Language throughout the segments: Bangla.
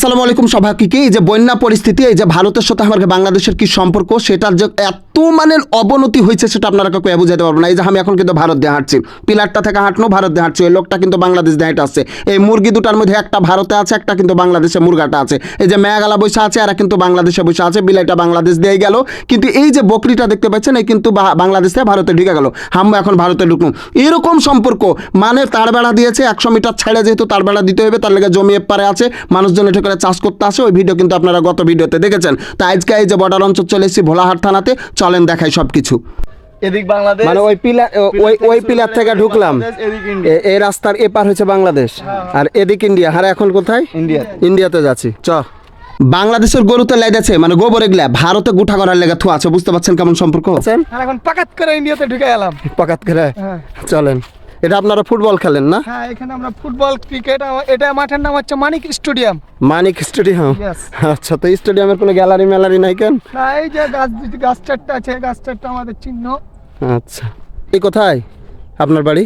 আসসালামু আলাইকুম সবাইকে এই যে বন্যা পরিস্থিতি, এই যে ভারতের সাথে আমাকে বাংলাদেশের কি সম্পর্ক, সেটার যে এত মানে অবনতি হয়েছে সেটা আপনারা কাউকে বুঝাতে পারব না। এই যে আমি এখন কিন্তু ভারত দিয়ে হাঁটছি। পিলারটা থেকে হাঁটনো ভারত দিয়ে হাঁটছি। ওই লোকটা কিন্তু বাংলাদেশ দিয়ে হেঁটে আসছে। এই মুরগি দুটার মধ্যে একটা ভারতে আছে, একটা কিন্তু বাংলাদেশে মুরগাটা আছে। এই যে মেয়াগালা বসে আছে আর কিন্তু বাংলাদেশে বসে আছে। বিলাইটা বাংলাদেশ দিয়ে গেল। কিন্তু এই যে বকরিটা দেখতে পাচ্ছেন, এই কিন্তু বাংলাদেশ থেকে ভারতে ঢুকে গেল। হাম্বা এখন ভারতে ঢুকলো। এরকম সম্পর্ক মানে তার বেড়া দিয়েছে, একশো মিটার ছেড়ে যেহেতু তার বেড়া দিতে হবে, তার লেগে জমি এপারে আছে। মানুষজন এটা করে চাষ করতে আসে ওই ভিডিও কিন্তু আপনারা গত ভিডিওতে দেখেছেন। তো আজকে এই যে বর্ডার অঞ্চল চলে এসেছি ভোলাহাট থানাতে চলেন দেখাই সব কিছু এদিক বাংলাদেশ মানে ওই পিলার ওই ওই পিলার থেকে ঢুকলাম। ইন্ডিয়া এই রাস্তার এপার হচ্ছে বাংলাদেশ। আর এদিক ইন্ডিয়া হারে এখন কোথায়? ইন্ডিয়াতে। ইন্ডিয়াতে যাচ্ছি। চ। বাংলাদেশের গরুতে লাইদাছে মানে গোবর এগুলা ভারতে গুঠা করার লেগে থু আছে বুঝতে পারছেন কেমন সম্পর্ক? আছেন এখন পাকাত করে ইন্ডিয়াতে ঢুকে এলাম। পাকাত করে? হ্যাঁ। চলেন। এটা আপনারা ফুটবল খেলেন না? হ্যাঁ এখানে আমরা ফুটবল ক্রিকেট এটা মাঠের নাম হচ্ছে মানিক স্টেডিয়াম। মানিক স্টেডিয়াম? আচ্ছা তো স্টেডিয়ামের কোনো গ্যালারি ম্যালারি নাই কেন? না এই যে গাছ গাছ চারটা আছে গাছ চারটা আমাদের চিহ্ন। আচ্ছা। এই কোথায়? আপনার বাড়ি?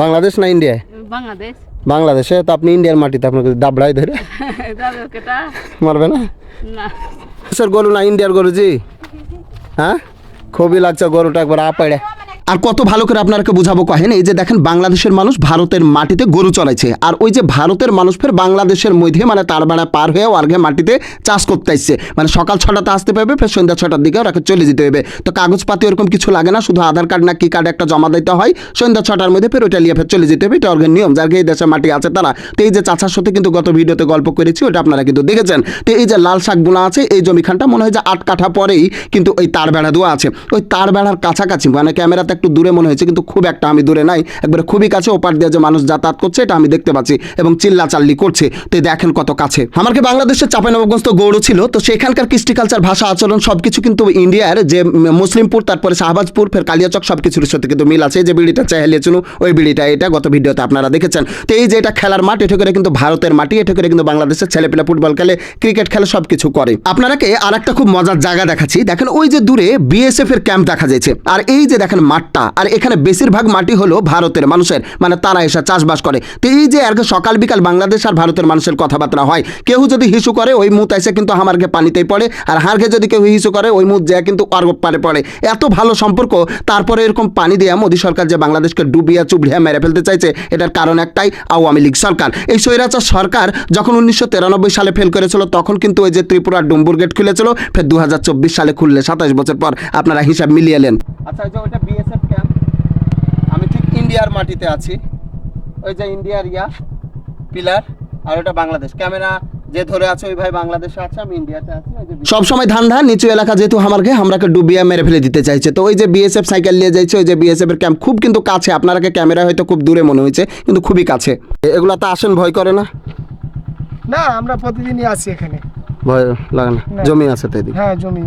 বাংলাদেশ না ইন্ডিয়ায় বাংলাদেশ। বাংলাদেশে? তো আপনি ইন্ডিয়ার মাটিতে আপনাকে দাবড়াই ধরে। মারবে না? না। স্যার গরু না ইন্ডিয়ার গরু জি? হ্যাঁ? খুবই লাগছে গরুটা একবার আপাড়ে। আর কত ভালো করে আপনাকে বুঝাবো কহেন? এই যে দেখেন, বাংলাদেশের মানুষ ভারতের মাটিতে গরু চলাইছে আর ওই যে ভারতের মানুষ ফের বাংলাদেশের মধ্যে মানে তার বেড়া পার হয়ে আর্ঘে মাটিতে চাষ করতে আসছে মানে সকাল ছটাতে আসতে পারবে, ফের সন্ধ্যা ছটার দিকে ওরা চলে যেতে হবে। তো কাগজপাতি ওরকম কিছু লাগে না, শুধু আধার কার্ড না কি কার্ড একটা জমা দিতে হয়। সন্ধ্যা ছটার মধ্যে ফের ওইটা নিয়ে ফের চলে যেতে হবে, এটা অর্গের নিয়ম। যার এই দেশে মাটি আছে তারা। তো এই যে চাচার সাথে কিন্তু গত ভিডিওতে গল্প করেছি ওটা আপনারা কিন্তু দেখেছেন। তো এই যে লাল শাকগুলো আছে, এই জমিখানটা মনে হয় যে আট কাঠা পরেই কিন্তু ওই তার বেড়া দেওয়া আছে। ওই তার বেড়ার কাছাকাছি মানে ক্যামেরাতে একটু দূরে মনে হয়েছে, কিন্তু খুব একটা আমি দূরে নাই। একবারে খুবই কাছে ওপার দিয়ে যে মানুষ যাতায়াত করছে, এটা আমি দেখতে পাচ্ছি এবং চিল্লা চাল্লি করছে। তো দেখেন কত কাছে। আমার কি বাংলাদেশের চাপানবাবগঞ্জ তো গৌড় ছিল, তো সেখানকার কৃষ্টি কালচার ভাষা, আচরণ সবকিছু কিন্তু ইন্ডিয়ার যে মুসলিমপুর, তারপরে শাহবাজপুর, ফের কালিয়াচক সব কিছুর সাথে কিন্তু মিল আছে। যে বিড়িটা চাইলিয়েছিল ওই বিড়িটা, এটা গত ভিডিওতে আপনারা দেখেছেন। তো এই যে এটা খেলার মাঠ এটা করে কিন্তু ভারতের মাটি এটা করে কিন্তু বাংলাদেশের ছেলেপেলা ফুটবল খেলে, ক্রিকেট খেলে সব কিছু করে। আপনারাকে আর একটা খুব মজার জায়গা দেখাচ্ছি। দেখেন ওই যে দূরে বিএসএফ এর ক্যাম্প দেখা যাচ্ছে। আর এই যে দেখেন মাঠটা। আর এখানে বেশিরভাগ মাটি হলো ভারতের মানুষের। মানে তারা এসে চাষবাস করে। তো এই যে আর সকাল বিকাল বাংলাদেশ আর ভারতের মানুষের কথাবার্তা হয়, কেউ যদি হিসু করে, ওই মুত এসে কিন্তু আমারকে পানিতেই পড়ে। আর হারকে যদি কেউ হিসু করে, ওই মুত যায় কিন্তু অর্গ পারে পড়ে। এত ভালো সম্পর্ক, তারপরে এরকম পানি দিয়ে মোদী সরকার যে বাংলাদেশকে ডুবিয়া চুবড়িয়া মেরে ফেলতে চাইছে, এটার কারণ একটাই, আওয়ামী লীগ সরকার। এই স্বৈরাচার সরকার যখন উনিশশো তিরানব্বই সালে ফেল করেছিল, তখন কিন্তু ওই যে ত্রিপুরার ডুম্বুর গেট খুলেছিল, ফের দু হাজার চব্বিশ সালে খুললে সাতাশ বছর পর। আপনারা হিসাব মিলিয়ে নেন। আচ্ছা আমি ঠিক ইন্ডিয়ার মাটিতে আছি। ওই যে ইন্ডিয়ার ইয়া পিলার আর ওটা বাংলাদেশ। ক্যামেরা যে ধরে আছে ওই ভাই বাংলাদেশে আছে আমি ইন্ডিয়াতে আছি সব সময় ধান ধান নিচু এলাকা যেহেতু আমাকে আমরাকে ডুবিয়া মেরে ফেলে দিতে চাইছে। তো ওই যে বিএসএফ সাইকেল নিয়ে যাইছে ওই যে বিএসএফ এর ক্যাম্প খুব কিন্তু কাছে। আপনারাকে ক্যামেরা হয়তো খুব দূরে মনে হয়েছে কিন্তু খুবই কাছে। এগুলা তো আসেন ভয় করে না? না আমরা প্রতিদিনই আসি এখানে। ভয় লাগে না। জমি আছে তো এদিকে? হ্যাঁ জমি।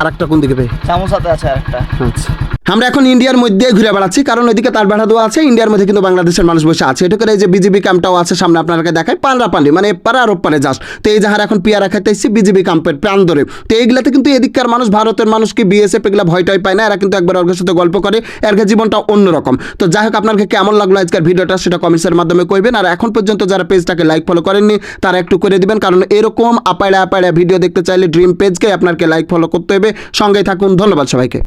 আর একটা কোন দিকে ভাই? চামচাতে আছে আরেকটা। আচ্ছা। আমরা এখন ইন্ডিয়ার মধ্যে ঘুরে বেড়াচ্ছি, কারণ ওইদিকে তার বেড়া দেওয়া আছে, ইন্ডিয়ার মধ্যে কিন্তু বাংলাদেশের মানুষ বসে আছে। এটা করে এই যে বিজেপি ক্যাম্পটাও আছে, সামনে আপনাকে দেখায় পান্ডি মানে আর ওপারে যাস তো এই যাহার এখন পিয়ারা খাইতে এসেছি বিজেপি ক্যাম্পের প্রাণ ধরে তো এইগুলাতে কিন্তু এদিককার মানুষ, ভারতের মানুষ কি বিএসএফ এগুলা ভয় টয় পায় না, এরা কিন্তু একবার ওর সাথে গল্প করে, এর জীবনটা অন্যরকম। তো যাই হোক আপনাকে কেমন লাগল আজকের ভিডিওটা সেটা কমেন্টসের মাধ্যমে কইবেন, আর এখন পর্যন্ত যারা পেজটাকে লাইক ফলো করেননি, তারা একটু করে দিবেন, কারণ এরকম আপাড়া আপাড়া ভিডিও দেখতে চাইলে ড্রিম পেজকে আপনাকে লাইক ফলো করতে হবে। সঙ্গেই থাকুন, ধন্যবাদ সবাইকে।